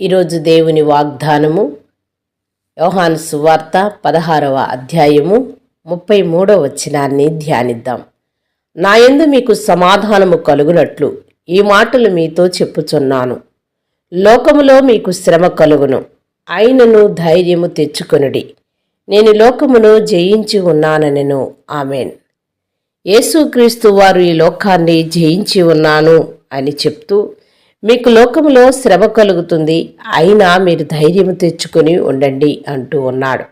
ఈరోజు దేవుని వాగ్దానము యోహాను సువార్త పదహారవ అధ్యాయము ముప్పై మూడవ వచనాన్ని ధ్యానిద్దాం. నా యందు మీకు సమాధానము కలుగునట్లు ఈ మాటలు మీతో చెప్పుచున్నాను. లోకములో మీకు శ్రమ కలుగును. అయినను ధైర్యము తెచ్చుకొనుడి. నేను లోకమును జయించి ఉన్నాననెను. ఆమెన్. యేసుక్రీస్తు వారు ఈ లోకాన్ని జయించి ఉన్నాను అని చెప్తూ మీకు లోకములో శ్రమ కలుగుతుంది అయినా మీరు ధైర్యం తెచ్చుకొని ఉండండి అంటూ ఉన్నాడు.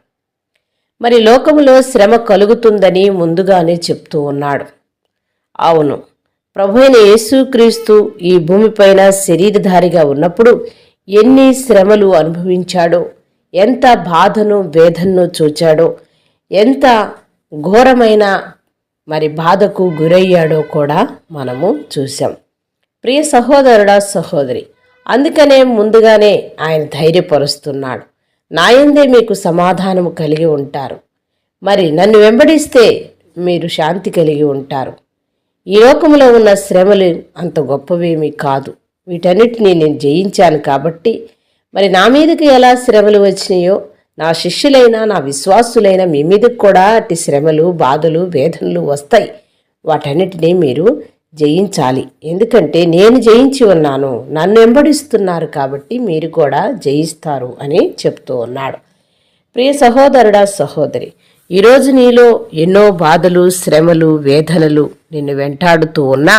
మరి లోకములో శ్రమ కలుగుతుందని ముందుగానే చెప్తూ ఉన్నాడు. అవును ప్రభు అయిన యేసుక్రీస్తు ఈ భూమిపైన శరీరధారిగా ఉన్నప్పుడు ఎన్ని శ్రమలు అనుభవించాడో ఎంత బాధను వేదనను చూచాడో ఎంత ఘోరమైన మరి బాధకు గురయ్యాడో కూడా మనము చూసాం ప్రియ సహోదరుడా సహోదరి అందుకనే ముందుగానే ఆయన ధైర్యపరుస్తున్నాడు. నాయందే మీకు సమాధానము కలిగి ఉంటారు. మరి నన్ను వెంబడిస్తే మీరు శాంతి కలిగి ఉంటారు. ఈ లోకంలో ఉన్న శ్రమలు అంత గొప్పవేమీ కాదు. వీటన్నిటినీ నేను జయించాను కాబట్టి మరి నా మీదకి ఎలా శ్రమలు వచ్చినాయో నా శిష్యులైన నా విశ్వాసులైన మీ మీదకు కూడా అట్టి శ్రమలు బాధలు వేదనలు వస్తాయి. వాటన్నిటినీ మీరు జయించాలి. ఎందుకంటే నేను జయించి ఉన్నాను. నన్ను వెంబడిస్తున్నారు కాబట్టి మీరు కూడా జయిస్తారు అని చెప్తూ ఉన్నాడు. ప్రియ సహోదరుడా సహోదరి ఈరోజు నీలో ఎన్నో బాధలు శ్రమలు వేదనలు నిన్ను వెంటాడుతూ ఉన్నా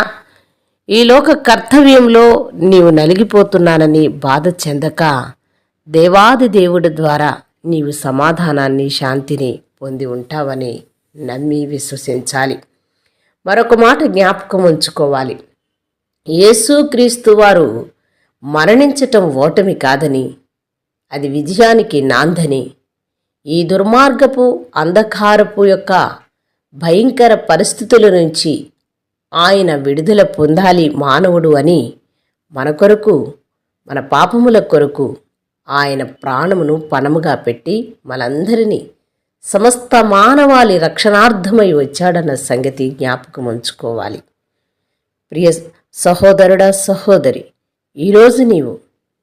ఈ లోక కర్తవ్యంలో నీవు నలిగిపోతున్నానని బాధ చెందక దేవాది దేవుడి ద్వారా నీవు సమాధానాన్ని శాంతిని పొంది ఉంటావని నమ్మి విశ్వసించాలి. మరొక మాట జ్ఞాపకం ఉంచుకోవాలి. యేసుక్రీస్తు వారు మరణించటం ఓటమి కాదని అది విజయానికి నాందని ఈ దుర్మార్గపు అంధకారపు యొక్క భయంకర పరిస్థితుల నుంచి ఆయన విడుదల పొందాలి మానవుడు అని మన కొరకు మన పాపముల కొరకు ఆయన ప్రాణమును పణముగా పెట్టి మనందరినీ సమస్త మానవాళి రక్షణార్థమై వచ్చాడన్న సంగతి జ్ఞాపకం ఉంచుకోవాలి. ప్రియ సహోదరుడా సహోదరి ఈరోజు నీవు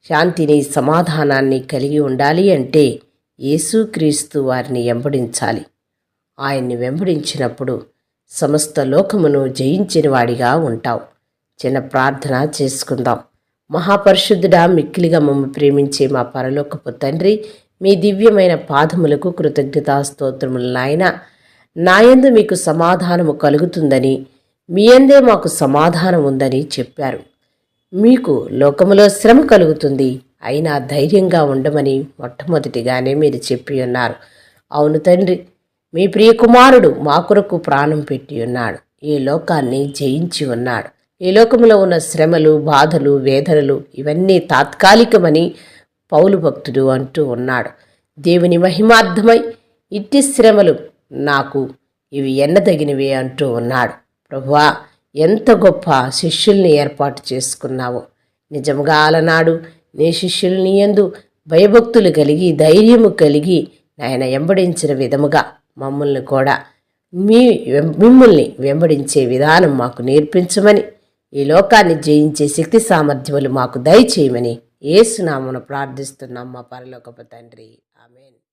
శాంతిని సమాధానాన్ని కలిగి ఉండాలి అంటే యేసుక్రీస్తు వారిని వెంబడించాలి. ఆయన్ని వెంబడించినప్పుడు సమస్త లోకమును జయించిన వాడిగా ఉంటావు. చిన్న ప్రార్థన చేసుకుందాం. మహాపరిశుద్ధుడా మిక్కిలిగా మమ్మ ప్రేమించే మా పరలోకపు తండ్రి మీ దివ్యమైన పాదములకు కృతజ్ఞతాస్తోత్రములు నాయన. నాయందు మీకు సమాధానము కలుగుతుందని మీ అందే మాకు సమాధానం ఉందని చెప్పారు. మీకు లోకములో శ్రమ కలుగుతుంది అయినా ధైర్యంగా ఉండమని మొట్టమొదటిగానే మీరు చెప్పి ఉన్నారు. అవును తండ్రి మీ ప్రియ కుమారుడు మా కొరకు ప్రాణం పెట్టి ఉన్నాడు. ఈ లోకాన్ని జయించి ఉన్నాడు. ఈ లోకంలో ఉన్న శ్రమలు బాధలు వేదనలు ఇవన్నీ తాత్కాలికమని పౌలు భక్తుడు అంటూ ఉన్నాడు. దేవుని మహిమార్థమై ఇట్టి శ్రమలు నాకు ఇవి ఎన్నదగినవే అంటూ ఉన్నాడు. ప్రభువా ఎంత గొప్ప శిష్యుల్ని ఏర్పాటు చేసుకున్నావో. నిజంగా అలనాడు నీ శిష్యుల్ని ఎందు భయభక్తులు కలిగి ధైర్యము కలిగి నాయన వెంబడించిన విధముగా మమ్మల్ని కూడా మీ మిమ్మల్ని వెంబడించే విధానం మాకు నేర్పించమని ఈ లోకాన్ని జయించే శక్తి సామర్థ్యములు మాకు దయచేయమని ఏసునామను ప్రార్థిస్తున్నాం మా పరలోకపు తండ్రి. ఆమెన్.